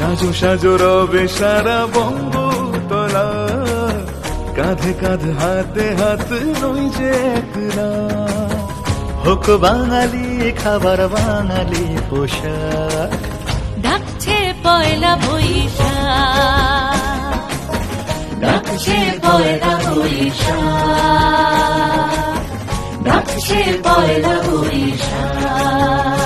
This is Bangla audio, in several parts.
সাজো সাজো রবে সারা বঙ্গতলা। কাঁধে কাঁধ, হাতে হাত নই যে হোক বাঙালি, খাবার বাঙালি পোশাক। ডাকছে পয়লা বৈশাখ। ডাকছে পয়লা বৈশাখ। ডাকছে পয়লা বৈশাখ।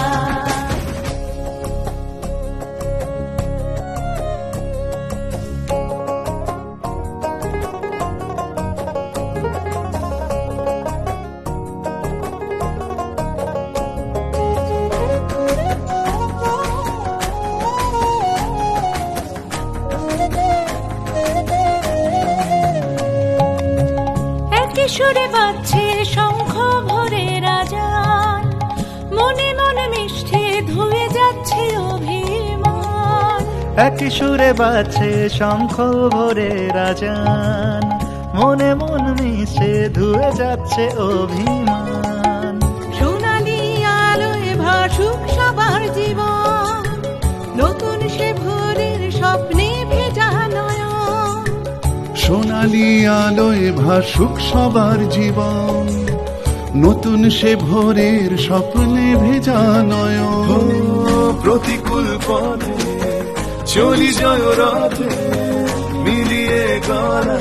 সুরে বাজছে শঙ্খ ভরে রাজান মনে মনে মিষ্টি ধুয়ে যাচ্ছে অভিমান। একই সুরে বাজছে শঙ্খ ভরে রাজান মনে মন মিশে ধুয়ে যাচ্ছে অভিমান। সোনালি আলোয় ভাসুক সবার জীবন। সোনালি আলোয় ভাসুক সবার জীবন। নতুন সে ভোরের স্বপ্নে ভেজা নয়ন। ও প্রতিকূল পথে চলি জয় রথে মিলিয়ে গলা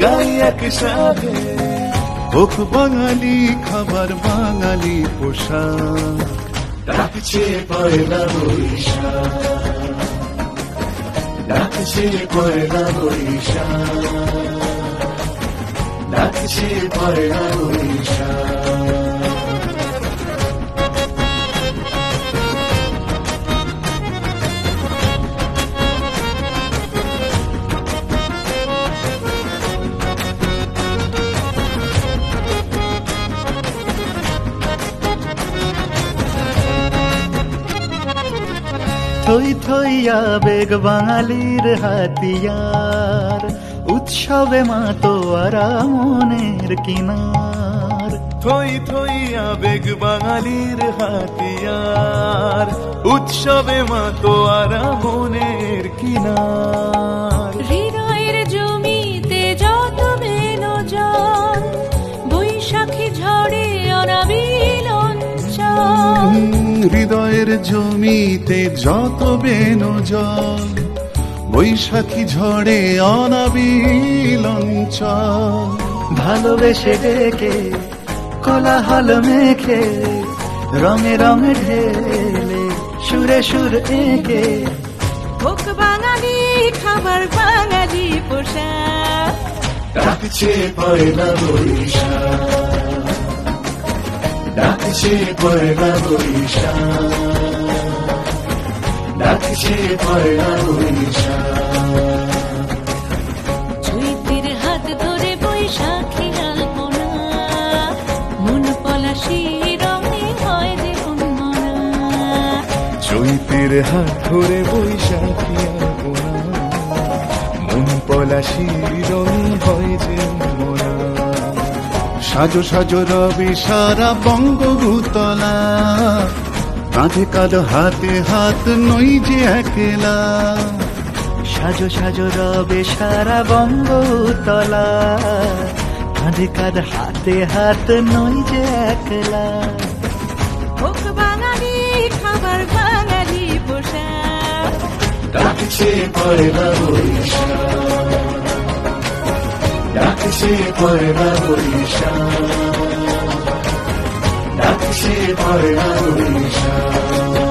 গাই একসাথে। হোক বাঙালি খাবার বাঙালি পোশাক। ডাকছে পয়লা বৈশাখ। ডাকছে পয়লা বৈশাখ। ডাকছে পয়লা বৈশাখ। থই থইয়া বেগ বাঙালির হাতিয়ার। উৎসবে মা তোয়ারা মনের কিনার। থই থইয়া বেগ বাঙালির হাতিয়ার। উৎসবে মা তোয়ারা মনের কিনার। হৃদয়ের জমিতে যত বেনো জল বৈশাখী ঝড়ে অনাবিল অঞ্চল। ভালোবেসে ডেকে কোলাহল মেখে রঙে রঙে ঢেলে সুরে সুর এঁকে। হোক বাঙালি খাবার বাঙালি পোশাক। ডাকছে পয়লা বৈশাখ। ডাকছে পয়লা বৈশাখ। ডাকছে পয়লা বৈশাখ। চৈতের হাত ধরে বৈশাখী মন। পলাশি রঙে হয় যে ধরে মন। রং হয় মনা সাজো সাজো রবি সারা বঙ্গভূতলা। কাঁধে কাঁধ হাতে হাত নই যে একলা। সাজো সাজো রবে সারা বঙ্গতলা কাঁধে কাঁধ হাতে হাত নই যে একলা। হোক বাঙালি খাবার বাঙালি পোশাক। পয়লা বৈশাখ ডাকছে পয়লা বৈশাখ। ডাকছে পয়লা বৈশাখ।